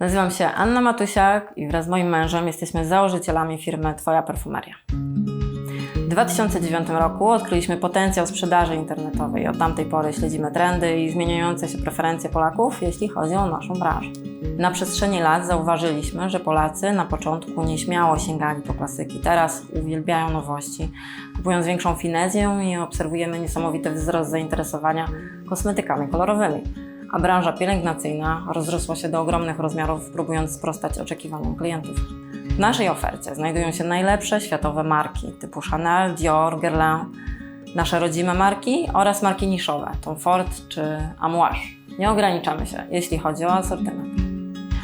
Nazywam się Anna Matusiak i wraz z moim mężem jesteśmy założycielami firmy Twoja Perfumeria. W 2009 roku odkryliśmy potencjał sprzedaży internetowej. Od tamtej pory śledzimy trendy i zmieniające się preferencje Polaków, jeśli chodzi o naszą branżę. Na przestrzeni lat zauważyliśmy, że Polacy na początku nieśmiało sięgali po klasyki. Teraz uwielbiają nowości, kupują z większą finezją i obserwujemy niesamowity wzrost zainteresowania kosmetykami kolorowymi. A branża pielęgnacyjna rozrosła się do ogromnych rozmiarów, próbując sprostać oczekiwaniom klientów. W naszej ofercie znajdują się najlepsze światowe marki typu Chanel, Dior, Guerlain, nasze rodzime marki oraz marki niszowe Tom Ford czy Amouage. Nie ograniczamy się, jeśli chodzi o asortyment.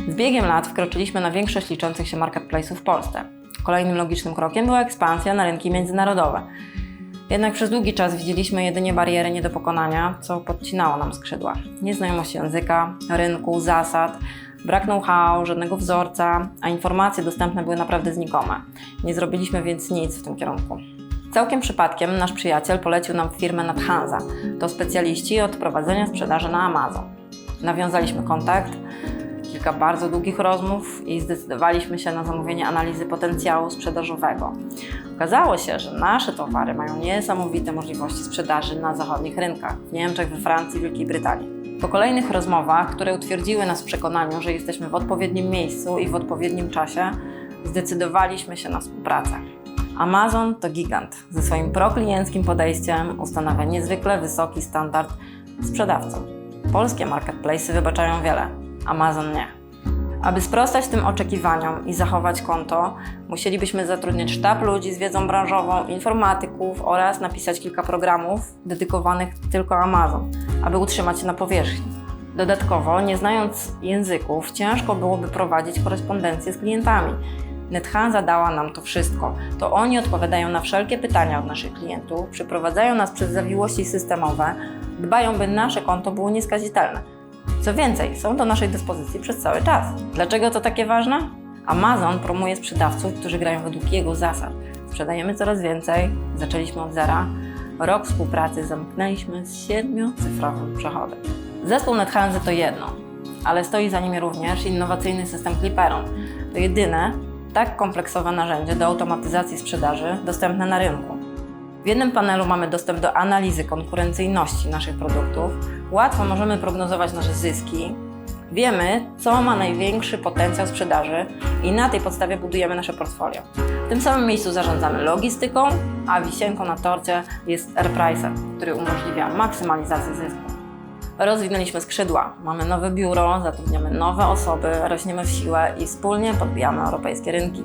Z biegiem lat wkroczyliśmy na większość liczących się marketplace'ów w Polsce. Kolejnym logicznym krokiem była ekspansja na rynki międzynarodowe. Jednak przez długi czas widzieliśmy jedynie bariery nie do pokonania, co podcinało nam skrzydła. Nieznajomość języka, rynku, zasad, brak know-how, żadnego wzorca, a informacje dostępne były naprawdę znikome. Nie zrobiliśmy więc nic w tym kierunku. Całkiem przypadkiem nasz przyjaciel polecił nam firmę Nathanza. To specjaliści od prowadzenia sprzedaży na Amazon. Nawiązaliśmy kontakt, kilka bardzo długich rozmów i zdecydowaliśmy się na zamówienie analizy potencjału sprzedażowego. Okazało się, że nasze towary mają niesamowite możliwości sprzedaży na zachodnich rynkach w Niemczech, we Francji, Wielkiej Brytanii. Po kolejnych rozmowach, które utwierdziły nas w przekonaniu, że jesteśmy w odpowiednim miejscu i w odpowiednim czasie, zdecydowaliśmy się na współpracę. Amazon to gigant. Ze swoim proklienckim podejściem ustanawia niezwykle wysoki standard sprzedawcom. Polskie marketplace'y wybaczają wiele, Amazon nie. Aby sprostać tym oczekiwaniom i zachować konto, musielibyśmy zatrudnić sztab ludzi z wiedzą branżową, informatyków oraz napisać kilka programów dedykowanych tylko Amazon, aby utrzymać się na powierzchni. Dodatkowo, nie znając języków, ciężko byłoby prowadzić korespondencję z klientami. NetHanza dała nam to wszystko. To oni odpowiadają na wszelkie pytania od naszych klientów, przeprowadzają nas przez zawiłości systemowe, dbają, by nasze konto było nieskazitelne. Co więcej, są do naszej dyspozycji przez cały czas. Dlaczego to takie ważne? Amazon promuje sprzedawców, którzy grają według jego zasad. Sprzedajemy coraz więcej, zaczęliśmy od zera. Rok współpracy zamknęliśmy z siedmiocyfrowym przychodem. Zespół NetHanzy to jedno, ale stoi za nimi również innowacyjny system Cliperon. To jedyne tak kompleksowe narzędzie do automatyzacji sprzedaży dostępne na rynku. W jednym panelu mamy dostęp do analizy konkurencyjności naszych produktów. Łatwo możemy prognozować nasze zyski. Wiemy, co ma największy potencjał sprzedaży i na tej podstawie budujemy nasze portfolio. W tym samym miejscu zarządzamy logistyką, a wisienką na torcie jest AirPricer, który umożliwia maksymalizację zysku. Rozwinęliśmy skrzydła, mamy nowe biuro, zatrudniamy nowe osoby, rośniemy w siłę i wspólnie podbijamy europejskie rynki.